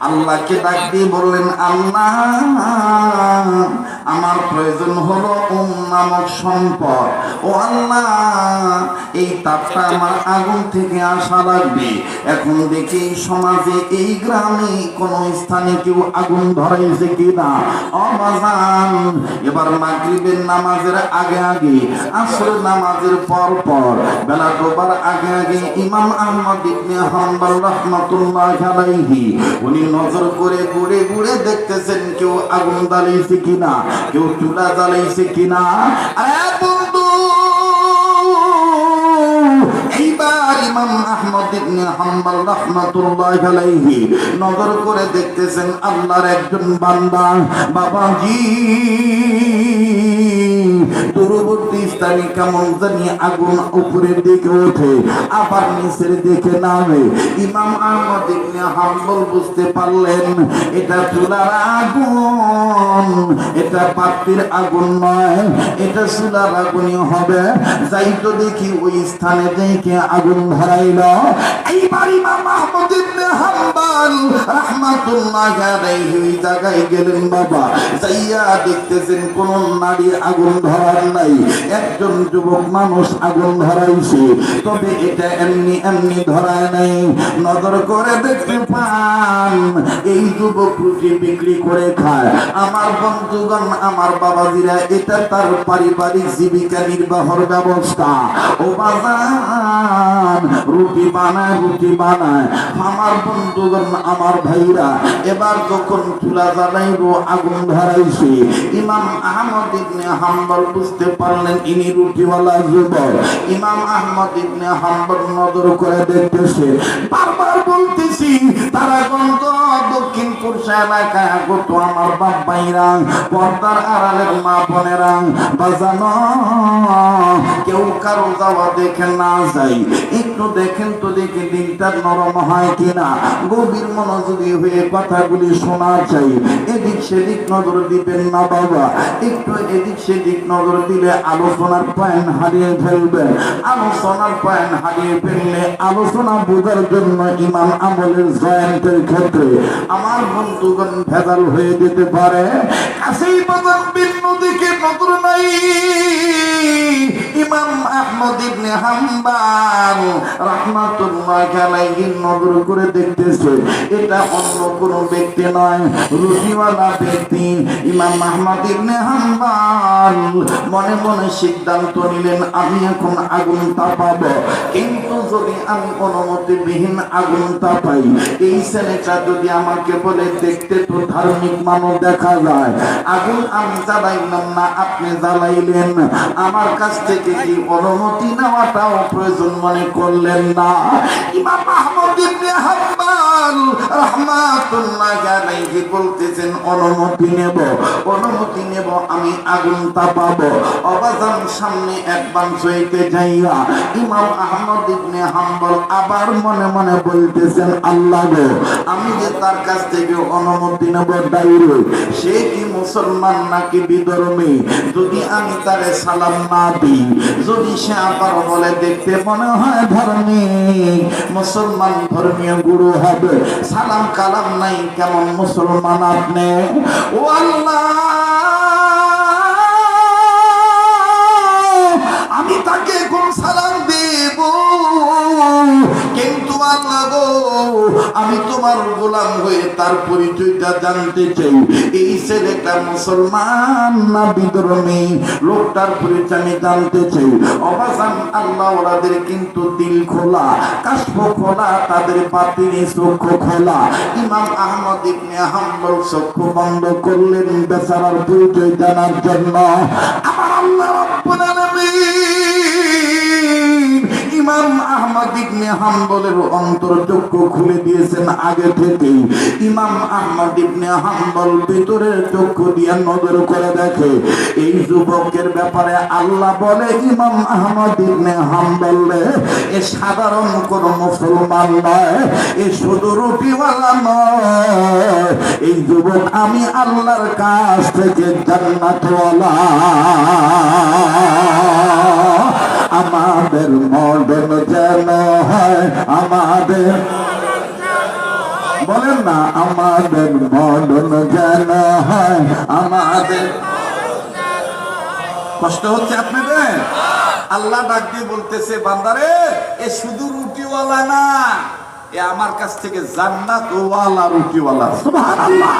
আল্লাহকে ডাক দিয়ে বললেন আল্লাহ আমার প্রয়োজন হলো উম নামক সম্পদ। ও আল্লাহ, এই তাপটা আমার আগুন থেকে আসা লাগবে। এখন দেখি সমাজে এই গ্রামে কোন স্থানে কেউ আগুন ধরাইছে কিনা। অবাজান এবার মাগরিবের নামাজের আগে আগে, আসর নামাজের পর পর, বেলা ডোবার আগে আগে ইমাম আহমদ ইবনে হাম্বল রাহমাতুল্লাহ উনি নজর করে ঘুরে ঘুরে দেখতেছেন কেউ আগুন জ্বালাইছে কিনা। কেউ চুলা জ্বালাইছে কিনা? এইবার নজর করে দেখতেছেন আল্লাহর একজন বান্দা। বাবাজি দূরবর্তী স্থানে কেমন জানি আগুন উপরের দিকে ওঠে, আবার নিচের দিকে নামে। ইমাম আহমদ ইবনে হাম্বল বুঝতে পারলেন, এটা চুলার আগুন, এটা পাত্রের আগুন নয়, এটা চুলার আগুনই হবে। যাই তো দেখি ওই স্থানে দেখে আগুন ধরাইল। এইবার ইমাম আহমদ ইবনে হাম্বল মানুষ আগুন এই যুবক বিক্রি করে খায়। আমার বন্ধুগণ, আমার বাবাজিরা, এটা তার পারিবারিক জীবিকা নির্বাহর ব্যবস্থা। ও বাজান, রুটি বানায় রুটি বানায়। আমার বন্ধুগণ আমার ভাইরা, এবার যখন চুলা জ্বালাইব, আগুন ধরাইছে, ইমাম আহমদ ইবনে হাম্বল বুঝতে পারলেন, ইনি রুটিওয়ালা যুবক। ইমাম আহমদ ইবনে হাম্বল নজর করে দেখতেছে, বারবার বলতেছি, তারা গন্ধ দক্ষিণ পুরুষ এলাকায় আগত আমার বাপ ভাইরা পর্দার আড়ালের মা বোনেরা, বাজানো, কেউ কারও যাওয়া দেখে না যাই একটু দেখেন তো দেখে দিনটা নরম হয় কিনা। গভীর মনোযোগী হয়ে কথাগুলি শোনা চাই এদিক সেদিক নজর দিবেন না বাবা। একটু এদিক সেদিক নজর দিলে আলোচনার পয়েন্ট হারিয়ে ফেলবেন আলোচনার পয়েন্ট হারিয়ে ফেললে আলোচনা বোঝার জন্য ইমাম আমলের জয়ন্তের ক্ষেত্রে আমার বন্ধুগণ ভেজাল হয়ে যেতে পারে। কাছেই বাজার ভিন্ন দিকে নজর নাই। ইমাম আহমদ ইবনে হাম্বাল রাহমাতুল্লাহ আলাইহি নজর করে দেখতেছে, এটা অন্য কোন ব্যক্তি নয় রুটিওয়ালা ব্যক্তি। ইমাম আহমদ ইবনে হাম্বাল মনে মনে সিদ্ধান্ত নিলেন, আমি এখন আগুন তাপাবো। কিন্তু যদি আমি অনুমতিবিহীন আগুন তাপাই, এই ছেলেটা যদি আমাকে বলে, দেখতে তো ধার্মিক মানব দেখা যায়। আগুন আমি জ্বালাইলাম না, আপনি জ্বালাইলেন। আমার কাছ থেকে কি অনুমতি নেওয়াটাও প্রয়োজন মনে করলেন না। ইমাম আহমদ ইবনে রাহমাতুল্লাহ আলাইহি বলতেছেন, অনুমতি নেব অনুমতি নেব, আমি আগুন তাপাবো। অবাজান সামনে অ্যাডভান্স হইতে যাইয়া ইমাম আহমদ ইবনে হাম্বল আবার মনে মনে বলতেছেন, আল্লাহ গো, আমি যে তার কাছ থেকে অনুমতি নেব ডাইরেক্ট সে কি মুসলমান নাকি বিধর্মী? যদি আমি তারে সালাম না দিই, যদি সে আবার বলে দেখতে মনে হয় ধর্মিক মুসলমান ধর্মীয় গুরু হবে সালাম কালাম নাই কেমন মুসলমান আপনি? ও আল্লাহ! আমি তোমার গোলাম হয়ে তার পরিচয়টা জানতে চাই। এই ছেলেটা মুসলমান না বিধর্মী লোকটার পরিচয় আমি জানতে চাই। অবাসান আল্লাহ ওরাদের কিন্তু দিল খোলা কাশ্ম খোলা, তাদের বাতিনি চক্ষু খোলা। ইমাম আহমদ ইবনে হাম্বল চক্ষু বন্ধ করলেন বেচারার পরিচয় জানার জন্য। আমার আল্লাহ রব্বুল আলামিন ইমাম আহমদ ইবনে হাম্বলের অন্তর চক্ষু খুলে দিয়েছেন আগে থেকেই। ইমাম আহমদ ইবনে হাম্বল ভিতরের চক্ষু দিয়ে নজর করে দেখে। এই যুবকের ব্যাপারে আল্লাহ বলে, ইমাম আহমদ ইবনে হাম্বল এ সাধারণ কোন মুসলমান নয়, এ শুধু রুটিওয়ালা নয়। এই যুবক, আমি আল্লাহর কাছ থেকে জান্নাতওয়ালা। আমাদের মডন যেন হয়, আমাদের বলেন না, আমাদের মরণ যেন হয়, আমাদের কষ্ট হচ্ছে আপনাদের? আল্লাহ ডাক দিয়ে বলতেছে, বান্দারে, এ শুধু রুটিওয়ালা না, এ আমার কাছ থেকে জান্নাত ওয়ালা রুটিওয়ালা। সুবহানাল্লাহ।